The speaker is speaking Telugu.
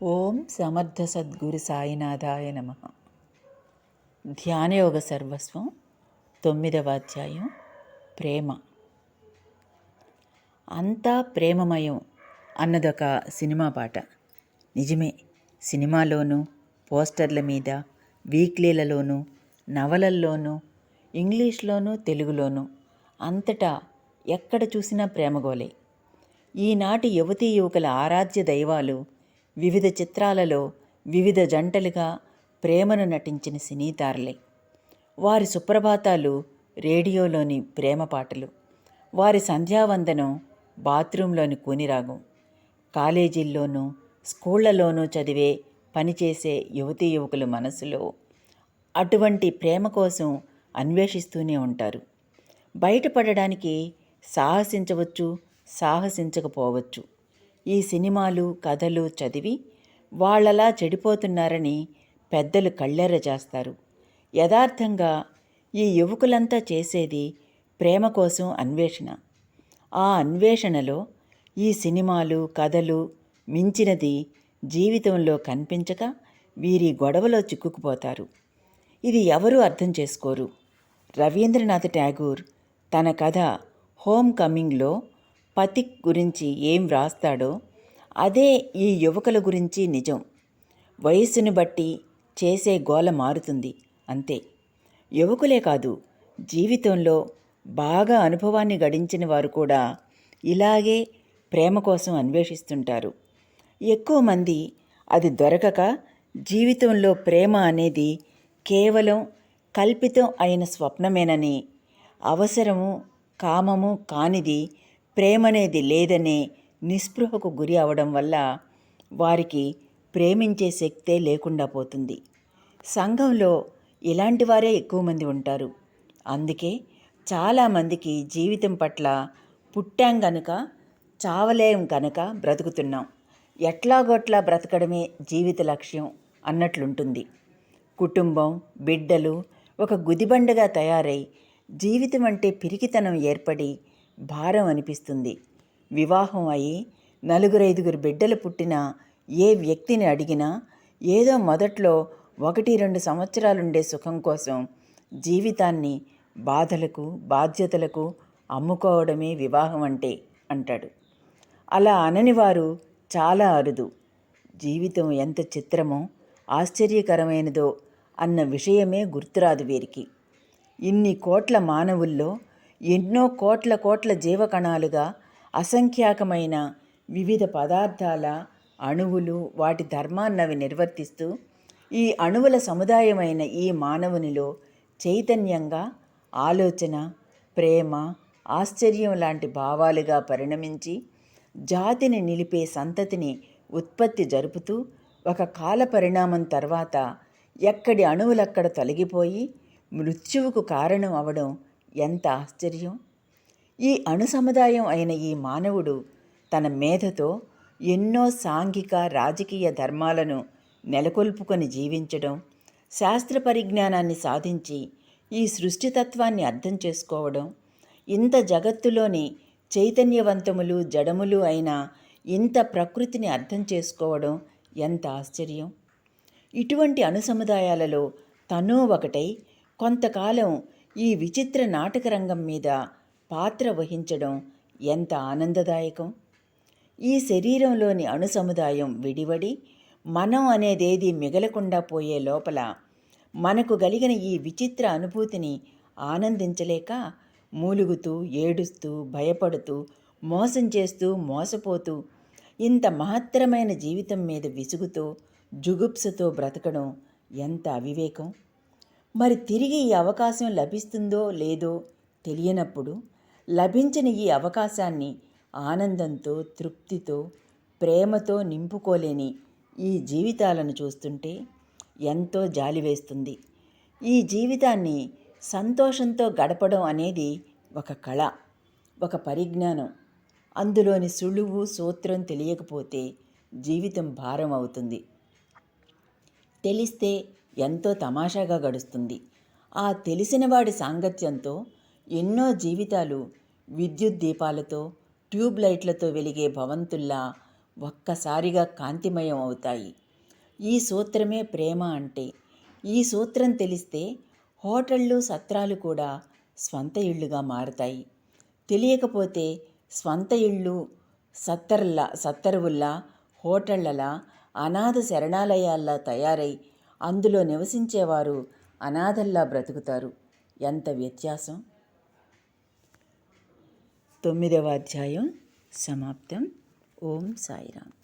ఓం సమర్థ సద్గురు సాయినాథాయ నమ. ధ్యానయోగ సర్వస్వం తొమ్మిదవ అధ్యాయం ప్రేమ. అంతా ప్రేమమయం అన్నదొక సినిమా పాట. నిజమే సినిమాలోనూ పోస్టర్ల మీద వీక్లీలలోనూ నవలల్లోనూ ఇంగ్లీష్లోనూ తెలుగులోనూ అంతటా ఎక్కడ చూసినా ప్రేమగోలే ఈనాటి యువతీ యువకుల ఆరాధ్య దైవాలు వివిధ చిత్రాలలో వివిధ జంటలుగా ప్రేమను నటించిన సినీతారలే వారి సుప్రభాతాలు రేడియోలోని ప్రేమ పాటలు. వారి సంధ్యావందనం బాత్రూంలోని కూనిరాగం. కాలేజీల్లోనూ స్కూళ్ళలోనూ చదివే పనిచేసే యువతీ యువకుల మనసులో అటువంటి ప్రేమ కోసం అన్వేషిస్తూనే ఉంటారు. బయటపడడానికి సాహసించవచ్చు సాహసించకపోవచ్చు. ఈ సినిమాలు కథలు చదివి వాళ్ళలా చెడిపోతున్నారని పెద్దలు కళ్ళెర చేస్తారు. యథార్థంగా ఈ యువకులంతా చేసేది ప్రేమ కోసం అన్వేషణ. ఆ అన్వేషణలో ఈ సినిమాలు కథలు మించినది జీవితంలో కనిపించక వీరి గొడవలో చిక్కుకుపోతారు. ఇది ఎవరూ అర్థం చేసుకోరు. రవీంద్రనాథ్ ట్యాగూర్ తన కథ హోమ్ కమింగ్లో పతిక్ గురించి ఏం వ్రాస్తాడో అదే ఈ యువకుల గురించి నిజం. వయస్సును బట్టి చేసే గోల మారుతుంది అంతే. యువకులే కాదు జీవితంలో బాగా అనుభవాన్ని గడించిన వారు కూడా ఇలాగే ప్రేమ కోసం అన్వేషిస్తుంటారు. ఎక్కువ మంది అది దొరకక జీవితంలో ప్రేమ అనేది కేవలం కల్పితం అయిన స్వప్నమేనని అవసరము కామము కానిది ప్రేమనేది లేదనే నిస్పృహకు గురి అవడం వల్ల వారికి ప్రేమించే శక్తే లేకుండా పోతుంది. సంఘంలో ఇలాంటి వారే ఎక్కువ మంది ఉంటారు. అందుకే చాలామందికి జీవితం పట్ల పుట్టాం గనుక చావలేం కనుక బ్రతుకుతున్నాం. ఎట్లాగొట్లా బ్రతకడమే జీవిత లక్ష్యం అన్నట్లుంటుంది. కుటుంబం బిడ్డలు ఒక గుదిబండగా తయారై జీవితం అంటే పిరికితనం ఏర్పడి భారం అనిపిస్తుంది. వివాహం అయి నలుగురైదుగురు బిడ్డలు పుట్టిన ఏ వ్యక్తిని అడిగినా ఏదో మొదట్లో ఒకటి రెండు సంవత్సరాలుండే సుఖం కోసం జీవితాన్ని బాధలకు బాధ్యతలకు అమ్ముకోవడమే వివాహం అంటే అంటాడు. అలా అనని వారు చాలా అరుదు. జీవితం ఎంత చిత్రమో ఆశ్చర్యకరమైనదో అన్న విషయమే గుర్తురాదు వీరికి. ఇన్ని కోట్ల మానవుల్లో ఎన్నో కోట్ల కోట్ల జీవకణాలుగా అసంఖ్యాకమైన వివిధ పదార్థాల అణువులు వాటి ధర్మాన్నవి నిర్వర్తిస్తూ ఈ అణువుల సముదాయమైన ఈ మానవునిలో చైతన్యంగా ఆలోచన ప్రేమ ఆశ్చర్యం లాంటి భావాలుగా పరిణమించి జాతిని నిలిపే సంతతిని ఉత్పత్తి జరుపుతూ ఒక కాల పరిణామం తర్వాత ఎక్కడి అణువులక్కడ తొలగిపోయి మృత్యువుకు కారణం అవడం ఎంత ఆశ్చర్యం! ఈ అణు సముదాయం అయిన ఈ మానవుడు తన మేధతో ఎన్నో సాంఘిక రాజకీయ ధర్మాలను నెలకొల్పుకొని జీవించడం శాస్త్ర పరిజ్ఞానాన్ని సాధించి ఈ సృష్టితత్వాన్ని అర్థం చేసుకోవడం ఇంత జగత్తులోని చైతన్యవంతములు జడములు అయిన ఇంత ప్రకృతిని అర్థం చేసుకోవడం ఎంత ఆశ్చర్యం! ఇటువంటి అణుసముదాయాలలో తనూ ఒకటై కొంతకాలం ఈ విచిత్ర నాటకరంగం మీద పాత్ర వహించడం ఎంత ఆనందదాయకం? ఈ శరీరంలోని అణు సముదాయం విడివడి మనం అనేదేది మిగలకుండా పోయే లోపల మనకు కలిగిన ఈ విచిత్ర అనుభూతిని ఆనందించలేక మూలుగుతూ ఏడుస్తూ భయపడుతూ మోసం చేస్తూ మోసపోతూ ఇంత మహత్తరమైన జీవితం మీద విసుగుతో జుగుప్సతో బ్రతకడం ఎంత అవివేకం? మరి తిరిగి ఈ అవకాశం లభిస్తుందో లేదో తెలియనప్పుడు లభించిన ఈ అవకాశాన్ని ఆనందంతో తృప్తితో ప్రేమతో నింపుకోలేని ఈ జీవితాలను చూస్తుంటే ఎంతో జాలి వేస్తుంది. ఈ జీవితాన్ని సంతోషంతో గడపడం అనేది ఒక కళ ఒక పరిజ్ఞానం. అందులోని సులువు సూత్రం తెలియకపోతే జీవితం భారం అవుతుంది. తెలిస్తే ఎంతో తమాషాగా గడుస్తుంది. ఆ తెలిసినవాడి సాంగత్యంతో ఎన్నో జీవితాలు విద్యుత్ దీపాలతో ట్యూబ్ లైట్లతో వెలిగే భవంతుల్లా ఒక్కసారిగా కాంతిమయం అవుతాయి. ఈ సూత్రమే ప్రేమ అంటే. ఈ సూత్రం తెలిస్తే హోటళ్ళు సత్రాలు కూడా స్వంత ఇళ్ళుగా మారతాయి. తెలియకపోతే స్వంత ఇళ్ళు సత్తర్ల సత్తరువుల్లా హోటళ్ళలా అనాథ శరణాలయాల్లా తయారై అందులో నివసించేవారు అనాథల్లా బ్రతుకుతారు. ఎంత వ్యత్యాసం? తొమ్మిదవ అధ్యాయం సమాప్తం. ఓం సాయిరామ్.